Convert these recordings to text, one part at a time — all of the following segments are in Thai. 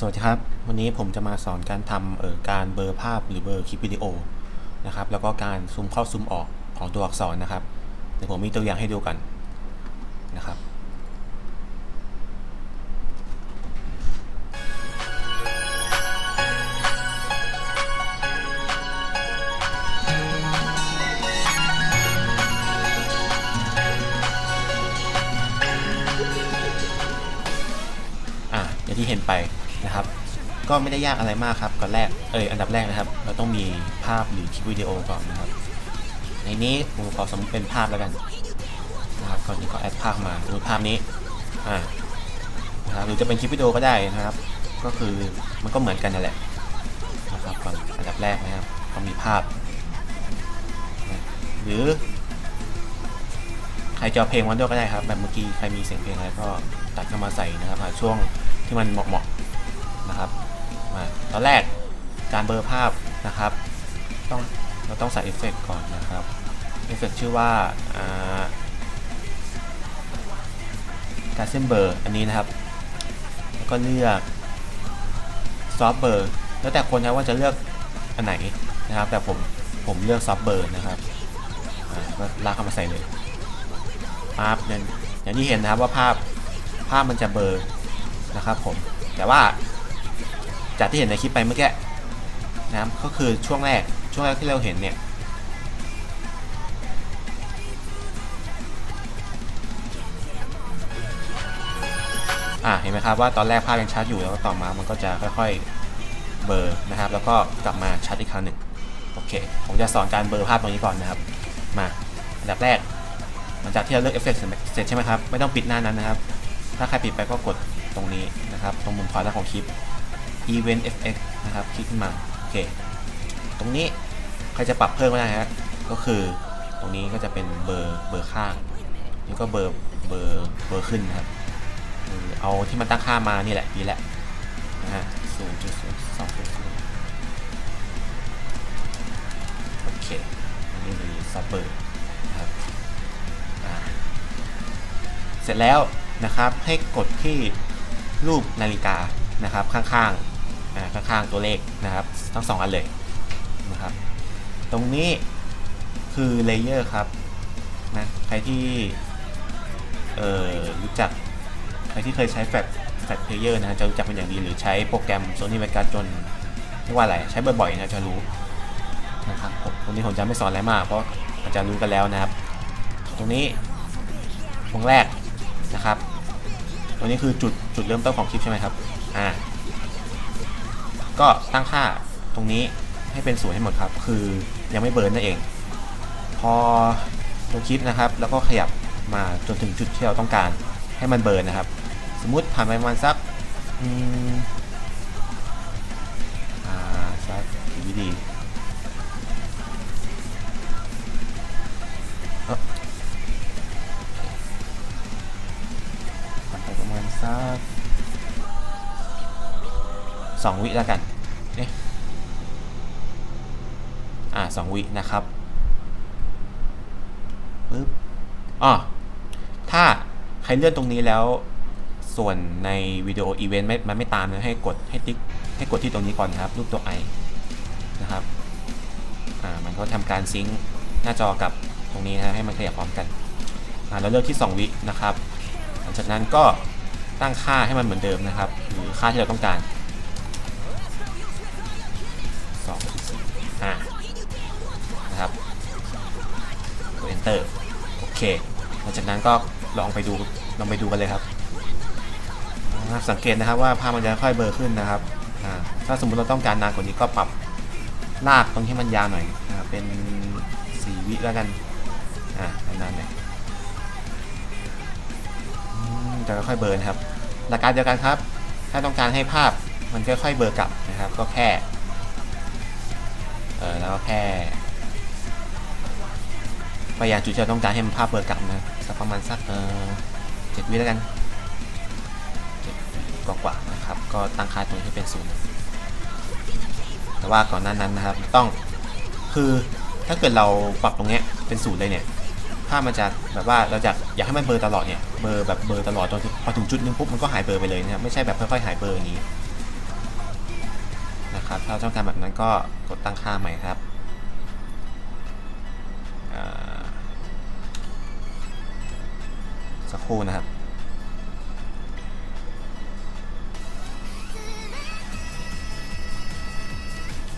สวัสดีครับ วันนี้ผมจะมาสอนการทำเอ่อการเบอร์ภาพหรือเบอร์คลิปวิดีโอนะครับแล้วก็การซูมเข้าซูมออกของตัวอักษรนะครับเดี๋ยวผมมีตัวอย่างให้ดูกันนะครับอ่าอย่างที่เห็นไป ก็ไม่ได้ยากอะไรมากครับก่อนแรกเอออันดับแรกนะครับ เราต้องมีภาพหรือคลิปวิดีโอก่อนนะครับ ในนี้ผมขอสมมติเป็นภาพแล้วกันนะครับก่อนนี้ก็แอดภาพมาสมมติภาพนี้อ่านะครับหรือจะเป็นคลิปวิดีโอก็ได้นะครับ ก็คือมันก็เหมือนกันนั่นแหละนะครับก่อนอันดับแรกนะครับต้องมีภาพ หรือใครจะเพลงมาด้วยก็ได้ครับ แบบเมื่อกี้ใครมีเสียงเพลงอะไรก็ตัดเข้ามาใส่นะครับหาช่วงที่มันเหมาะๆนะครับ มาตอนแรกการเบลอภาพนะครับ ต้องเราต้องใส่เอฟเฟกต์ก่อนนะครับเอฟเฟกต์ชื่อว่าการเส้นเบอร์อันนี้นะครับ แล้วก็เลือกซอฟเบอร์แล้วแต่คนนะว่าจะเลือกอันไหนนะครับ แต่ผมผมเลือกซอฟเบอร์นะครับก็ลากเข้ามาใส่เลยภาพอย่างอย่างที่เห็นนะครับว่าภาพภาพมันจะเบลอนะครับผมแต่ว่า จากที่เห็นในคลิปไปเมื่อกี้นะครับก็คือช่วงแรกช่วงแรกที่เราเห็นเนี่ยอะเห็นไหมครับว่าตอนแรกภาพยังชัดอยู่แล้วก็ต่อมามันก็จะค่อยๆเบลอนะครับ แล้วก็กลับมาชัดอีกครั้งหนึ่งโอเคผมจะสอนการเบลอภาพตรงนี้ก่อนนะครับมาอันดับแรก หลังจากที่เราเลือกเอฟเฟกต์เสร็จใช่ไหมครับไม่ต้องปิดหน้านั้นนะครับ ถ้าใครปิดไปก็กดตรงนี้นะครับ ตรงมุมขวาล่างของคลิป Event FX นะครับ คลิกขึ้นมาโอเคตรงนี้ใครจะปรับเพิ่มก็ได้ฮะก็คือตรงนี้ก็จะเป็นเบอร์เบอร์ข้างนี่ก็เบอร์เบอร์เบอร์ขึ้นครับเอาที่มันตั้งค่ามานี่แหละนี่แหละนะฮะศูนย์จุดศูนย์สองศูนย์โอเคนนี้มีซับเบอร์ครับเสร็จแล้วนะครับให้กดที่รูปนาฬิกานะครับข้างๆ ข้างๆตัวเลขนะครับ ทั้งสองอันเลยนะครับ ตรงนี้คือเลเยอร์ครับนะใครที่เอ่อรู้จักใครที่เคยใช้แฟลชแฟลชเพลเยอร์นะจะรู้จักเป็นอย่างดีหรือใช้โปรแกรม Sony v e g a จนเรียกว่าอะไร ใช้บ่อยๆนะจะรู้นะครับผมตรงนี้ผมจะไม่สอนอะไรมาก เพราะอาจจะรู้กันแล้วนะครับ ตรงนี้ตรงแรกนะครับ ตรงนี้คือจุดจุดเริ่มต้นของคลิปใช่ไหมครับอ่า ก็ตั้งค่าตรงนี้ให้เป็นศูนย์ให้หมดครับ คือยังไม่เบิร์นนั่นเอง พอลงคลิปนะครับ แล้วก็ขยับมาจนถึงจุดที่เราต้องการให้มันเบิร์นนะครับ สมมุติผ่านไปประมาณสักอืมอ่าสักกี่วิดีเอ้อผ่านไปประมาณสักสองวิแล้วกัน องวินะครับปึ๊บอ๋อถ้าใครเลื่อนตรงนี้แล้ว ส่วนในวิดีโออีเวนต์มันไม่ตามนะให้กดให้ติ๊กให้กดที่ตรงนี้ก่อนครับ รูปตัวไอนะครับอ่ามันก็ทำการซิงค์หน้าจอกับตรงนี้นะให้มันขยับพร้อมกันอ่าเราเลือกที่ 2 วินะครับ หลังจากนั้นก็ตั้งค่าให้มันเหมือนเดิมนะครับ หรือค่าที่เราต้องการ กด enter โอเคหลังจากนั้นก็ลองไปดูลองไปดูกันเลยครับสังเกตนะครับว่าภาพมันจะค่อยเบลอขึ้นนะครับถ้าสมมุติเราต้องการนานกว่านี้ก็ปรับลากตรงที่มันยาวหน่อยอเป็น4วิแล้วกันอ่านานๆหน่อยจะค่อยเบิร์นครับหลักการเดียวกันครับ ถ้าต้องการให้ภาพมันค่อยๆเบลอกลับนะครับ ก็แค่เออแล้วก็แค่ พยายามจุดที่เราต้องการให้มันภาพเบลอร์กลับนะสักประมาณสักเออเจ็ดวิแล้วกันเจ็ดวิกว่าๆนะครับ ก็ตั้งค่าตรงนี้ให้เป็นศูนย์แต่ว่าก่อนหน้านั้นนะครับต้องคือถ้าเกิดเราปรับตรงเนี้ยเป็นศูนย์เลยเนี่ยภาพมันจะแบบว่าเราจะอยากให้มันเบลอตลอดเนี่ยเบลอแบบเบลอตลอดจนพอถึงจุดนึงปุ๊บมันก็หายเบลอไปเลยนะครับไม่ใช่แบบค่อยๆหายเบลออย่างนี้นะครับถ้าเราต้องการแบบนั้นก็กดตั้งค่าใหม่ครับ ครู่นะครับ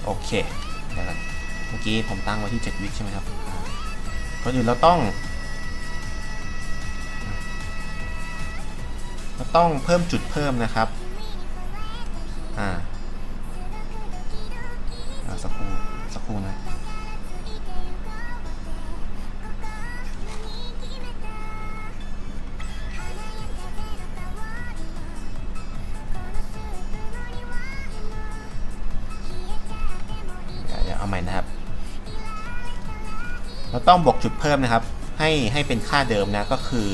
โอเคเดี๋ยวกันเมื่อกี้ผมตั้งไว้ที่ 7 วิใช่ไหมครับก่อนอื่นเราต้อง เราต้องเพิ่มจุดเพิ่มนะครับ ต้องบวกจุดเพิ่มนะครับ ให้ให้เป็นค่าเดิมนะก็คือ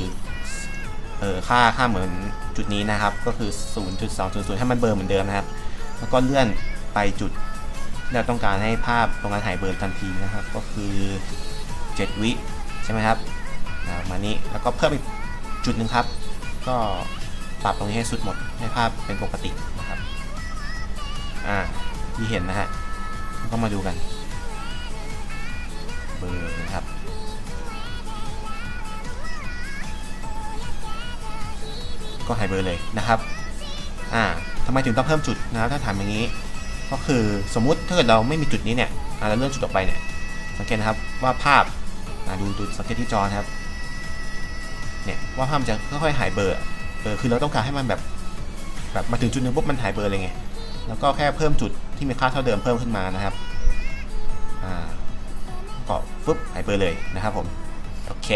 เออค่าค่าเหมือนจุดนี้นะครับ ก็คือ 0.200 ให้มันเบอร์เหมือนเดิมนะครับ แล้วก็เลื่อนไปจุดที่เราต้องการให้ภาพตรงนั้นหายเบลอทันทีนะครับ ก็คือ 7 วิใช่ไหมครับอ่ามานี้แล้วก็เพิ่มอีกจุดหนึ่งครับ ก็ปรับตรงนี้ให้สุดหมดให้ภาพเป็นปกตินะครับอ่าที่เห็นนะฮะก็มาดูกัน เอนะครับ ก็หายเบอร์เลยนะครับอ่าทำไมถึงต้องเพิ่มจุดนะครับถ้าถามอย่างนี้ ก็คือสมมุติถ้าเกิดเราไม่มีจุดนี้เนี่ยอ่าเราเลื่อนจุดออกไปเนี่ยสังเกตนะครับว่าภาพอ่าดูดูสังเกตที่จอนะครับเนี่ยว่าภาพมันจะค่อยๆหายเบอร์เออคือเราต้องการให้มันแบบแบบมาถึงจุดหนึงปุ๊บมันหายเบอร์เลยไงแล้วก็แค่เพิ่มจุดที่มีค่าเท่าเดิมเพิ่มขึ้นมานะครับอ่า ก็ฟึบหายเบลอเลยนะครับผมโอเค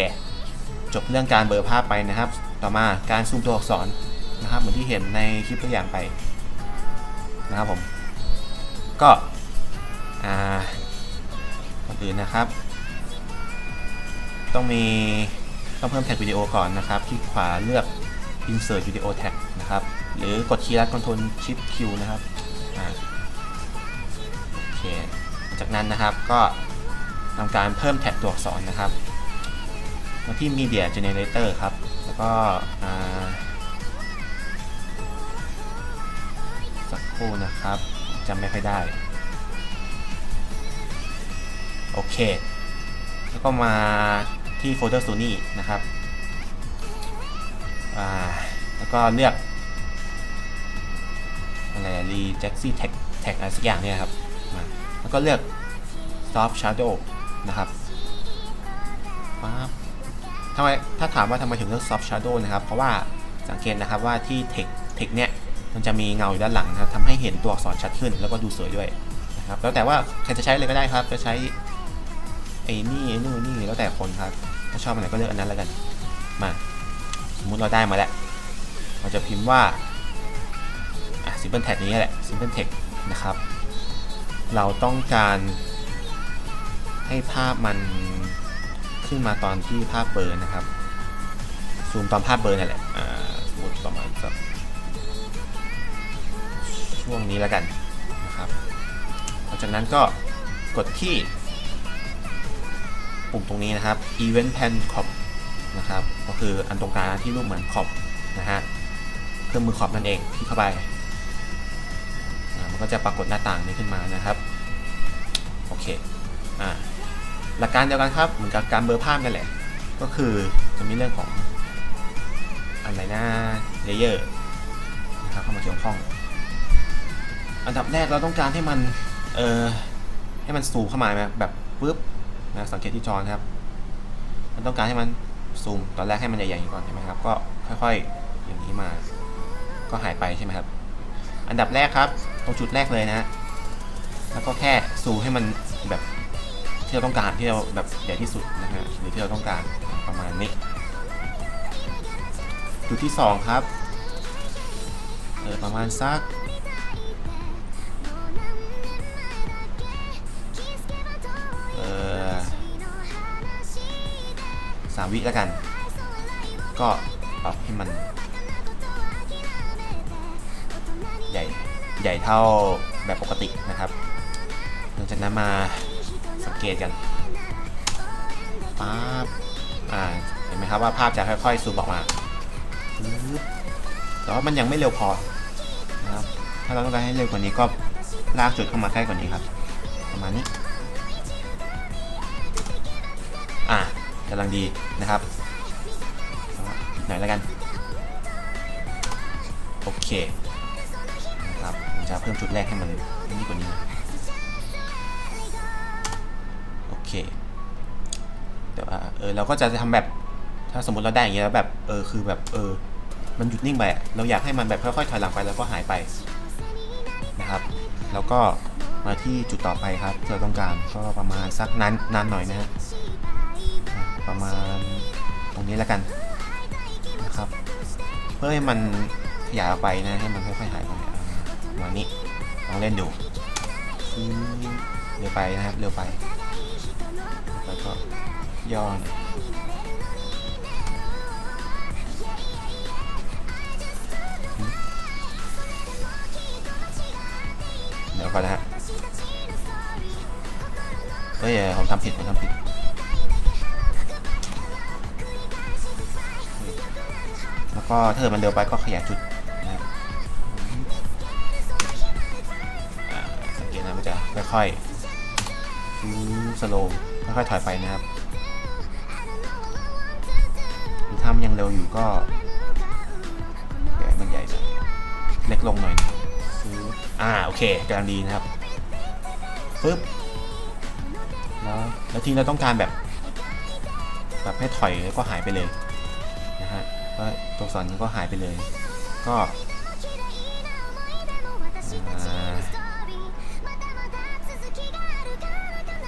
จบเรื่องการเบลอภาพไปนะครับ ต่อมาการซูมตัวอักษรนะครับเหมือนที่เห็นในคลิปตัวอย่างไปนะครับผมก็อ่าก่อนอื่นนะครับ ต้องมีต้องเพิ่มแท็กวิดีโอก่อนนะครับคลิกขวาเลือก insert video tag นะครับ หรือกดคีย์ลัด control shift q นะครับโอเคจากนั้นนะครับก็ ทำการเพิ่มแท็กตัวอักษรนะครับมาที่ media generator ครับ แล้วก็สักครู่นะครับจำไม่ค่อยได้ โอเค แล้วก็มาที่โฟลเดอร์ Sony นะครับแล้วก็เลือกอะไรรีแจ็คซี่แท็กแท็กอะไรสักอย่างเนี่ยครับ แล้วก็เลือก soft shadow นะครับปั๊บทำไมถ้าถามว่าทำไมถึงเลือก soft shadow นะครับ เพราะว่าสังเกตนะครับว่าที่ text text เนี่ยมันจะมีเงาอยู่ด้านหลังนะครับทำให้เห็นตัวอักษรชัดขึ้น แล้วก็ดูสวยด้วยนะครับแล้วแต่ว่าใครจะใช้เลยก็ได้ครับ จะใช้ไอ้นี่ไอ้นู่นนี่แล้วแต่คนครับถ้าชอบอันไหนก็เลือกอันนั้นแล้วกันมาสมมุติเราได้มาแล้วเราจะพิมพ์ว่าอะ simple tag นี้แหละ simple text นะครับ เราต้องการ ให้ภาพมันขึ้นมาตอนที่ภาพเบอร์นะครับ ซูมตอนภาพเบอร์นั่นแหละสมมติประมาณสักช่วงนี้แล้วกันนะครับหลังจากนั้นก็กดที่ปุ่มตรงนี้นะครับ event pan crop นะครับก็คืออันตรงกลางที่รูปเหมือนขอบนะฮะเครื่องมือขอบนั่นเองที่เข้าไปมันก็จะปรากฏหน้าต่างนี้ขึ้นมานะครับ โอเคอ่า หลักการเดียวกันครับ เหมือนกับการเบลอร์ภาพนั่นแหละ ก็คือจะมีเรื่องของอะไรนะเลเยอร์นะครับเข้ามาเกี่ยวข้อง อันดับแรกเราต้องการให้มันเออให้มันซูมเข้ามาแบบแบบปึ๊บนะสังเกตที่จอนะครับ มันต้องการให้มันซูมตอนแรกให้มันใหญ่ๆก่อนใช่ไหมครับ ก็ค่อยๆอย่างนี้มา ก็หายไปใช่ไหมครับ อันดับแรกครับ ตรงจุดแรกเลยนะ แล้วก็แค่ซูมให้มันแบบ ที่เราต้องการที่เราแบบใหญ่ที่สุดนะฮะหรือที่เราต้องการประมาณนี้ จุดที่สองครับเออประมาณสักเออสามวิแล้วกัน ก็ปรับให้มัน ใหญ่ใหญ่เท่าแบบปกตินะครับ หลังจากนั้นมา เกตกันป๊าบอ่าเห็นไหมครับว่าภาพจะค่อยๆซูมออกมาแต่ว่ามันยังไม่เร็วพอนะครับถ้าเราต้องการให้เร็วกว่านี้ก็ลากจุดเข้ามาใกล้กว่านี้ครับ ประมาณนี้ อะกำลังดีนะครับอีกหน่อยแล้วกัน โอเคนะครับผมจะเพิ่มจุดแรกให้มันนี่กว่านี้นะ เคแต่ว่าเออเราก็จะทำแบบถ้าสมมติเราได้อย่างเงี้ยแล้วแบบเออคือแบบเออ มันหยุดนิ่งไปเราอยากให้มันแบบค่อยๆถอยหลังไปแล้วก็หายไปนะครับ แล้วก็มาที่จุดต่อไปครับที่เราต้องการก็ประมาณสักนานนานหน่อยนะฮะประมาณตรงนี้แล้วกันนะครับ เพื่อให้มันขยายออกไปนะให้มันค่อยๆหายไปอ่าประมาณนี้ลองเล่นดูเร็วไปนะครับเร็วไป แล้วก็ย่อนเดี๋ยวก่อนนะฮะเฮ้ยผมทำผิดผมทำผิดแล้วก็ถ้าเกิดมันเร็วไปก็ขยายจุดนะครับสังเกตนะมันจะค่อยๆสโลว์ ค่อยๆถอยไปนะครับหรือถ้ามันยังเร็วอยู่ก็แกะมันใหญ่หน่อยเล็กลงหน่อยนะฟื้อ่าโอเคกำลังดีนะครับฟึบแล้วแล้วทีนี้เราต้องการแบบแบบให้ถอยแล้วก็หายไปเลยนะฮะก็ตัวอักษรนี้ก็หายไปเลย ก็อ่า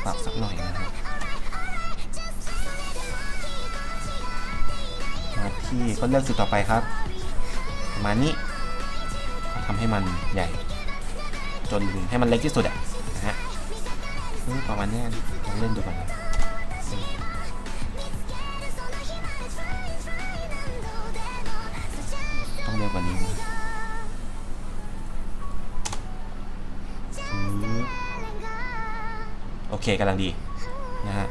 ปรับสักหน่อยนะครับ ที่ก็เลือกจุดต่อไปครับประมาณนี้ทำให้มันใหญ่ จนให้มันเล็กที่สุดอะนะฮะประมาณนี้ลองเล่นดูก่อนต้องเร็วกว่านี้โอเคกำลังดีนะฮะ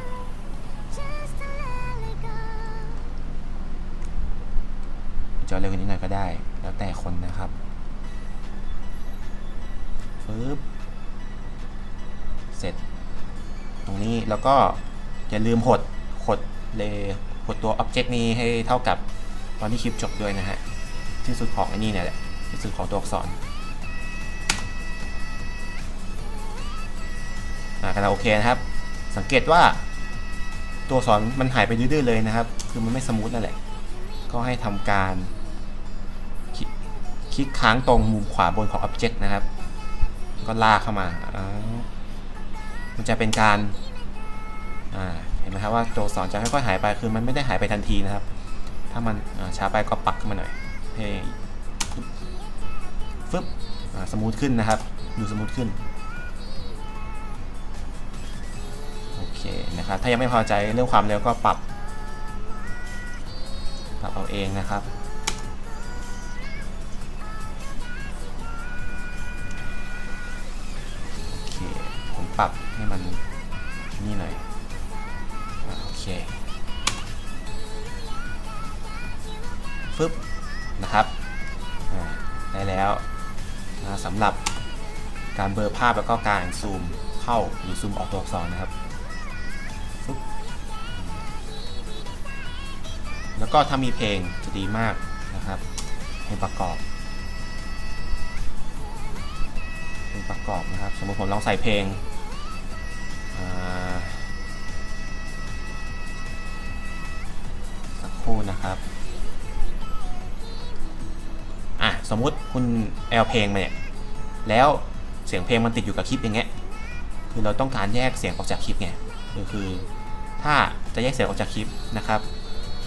จะเร็วกว่านี้หน่อยก็ได้ แล้วแต่คนนะครับฟึบเสร็จ ตรงนี้แล้วก็อย่าลืมหดหดเลหดตัว Object นี้ให้เท่ากับตอนที่คลิปจบด้วยนะฮะที่สุดของไอ้นี่เนี่ยแหละที่สุดของตัวอักษรอ่ากำลังโอเคนะครับ สังเกตว่า ตัวอักษรมันหายไปดื้อๆเลยนะครับ คือมันไม่สมูทนั่นแหละ ก็ให้ทำการ คลิกค้างตรงมุมขวาบนของ Object นะครับ ก็ลากเข้ามา มันจะเป็นการเห็นไหมครับว่าตัวสอักษรจะค่อยๆหายไป คือมันไม่ได้หายไปทันทีนะครับ ถ้ามันช้าไปก็ปักขึ้นมาหน่อยให้ฟึบสมูทขึ้นนะครับ ดูสมูทขึ้น โอเคนะครับ ถ้ายังไม่พอใจเรื่องความเร็วก็ปรับ ปรับเอาเองนะครับ ปรับให้มันนี่หน่อยโอเคฟึบนะครับได้แล้วสำหรับการเบลอภาพแล้วก็การซูมเข้าหรือซูมออกตัวอักษรนะครับฟึบแล้วก็ถ้ามีเพลงจะดีมากนะครับเพลงประกอบเพลงประกอบนะครับ สมมติผมลองใส่เพลง สักครู่นะครับ อะ สมมุติคุณแอลเพลงมาเนี่ย แล้วเสียงเพลงมันติดอยู่กับคลิปอย่างเงี้ย คือเราต้องการแยกเสียงออกจากคลิปไงก็คือ ถ้าจะแยกเสียงออกจากคลิปนะครับ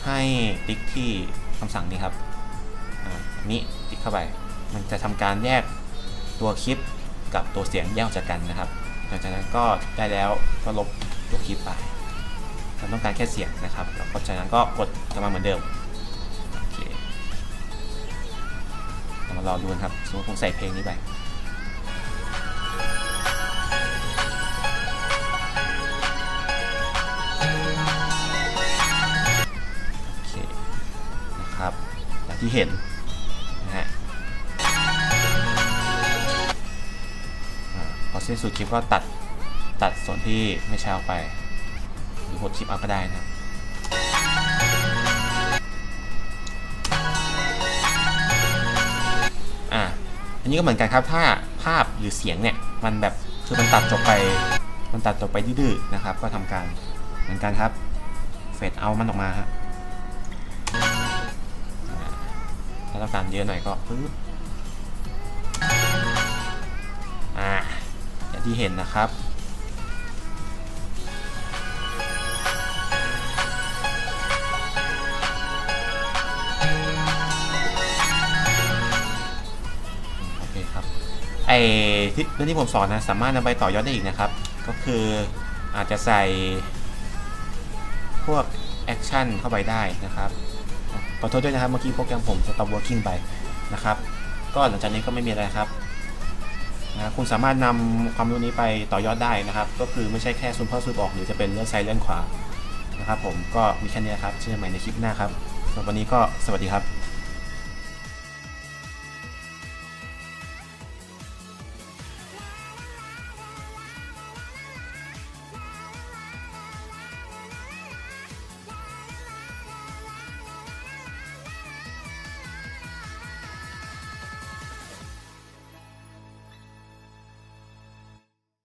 ให้ติ๊กที่คำสั่งนี้ครับอ่านี้ติ๊กเข้าไป มันจะทำการแยกตัวคลิปกับตัวเสียงแยกออกจากกันนะครับ หลังจากนั้นก็ได้แล้วก็ลบตัวคลิปไปเราต้องการแค่เสียงนะครับแล้วก็จากนั้นก็กดกลับมาเหมือนเดิมโอเคเรามารอดูกันครับสมมติผมใส่เพลงนี้ไปโอเคนะครับอย่างที่เห็น สิ้นสุดคลิปก็ตัดตัดส่วนที่ไม่ใช่ออกไป หรือกดคลิปเอาก็ได้นะอะอันนี้ก็เหมือนกันครับถ้าภาพหรือเสียงเนี่ยมันแบบคือมันตัดจบไปมันตัดจบไปดื้อนะครับ ก็ทำการเหมือนกันครับเฟดเอามันออกมาฮะถ้าเราการเยอะหน่อยก็ปึ๊บ ที่เห็นนะครับ โอเคครับไอ้ที่เรื่องที่ผมสอนนะสามารถนำไปต่อยอดได้อีกนะครับ ก็คืออาจจะใส่พวกแอคชั่นเข้าไปได้นะครับขอโทษด้วยนะครับเมื่อกี้โปรแกรมผม stop working ไปนะครับ ก็หลังจากนี้ก็ไม่มีอะไรครับ นะคุณสามารถนำความรู้นี้ไปต่อยอดได้นะครับ ก็คือไม่ใช่แค่ซูมเข้าซูมออกหรือจะเป็นเลื่อนซ้ายเลื่อนขวานะครับผมก็มีแค่นี้ครับเจอกันใหม่ในคลิปหน้าครับสำหรับวันนี้ก็สวัสดีครับ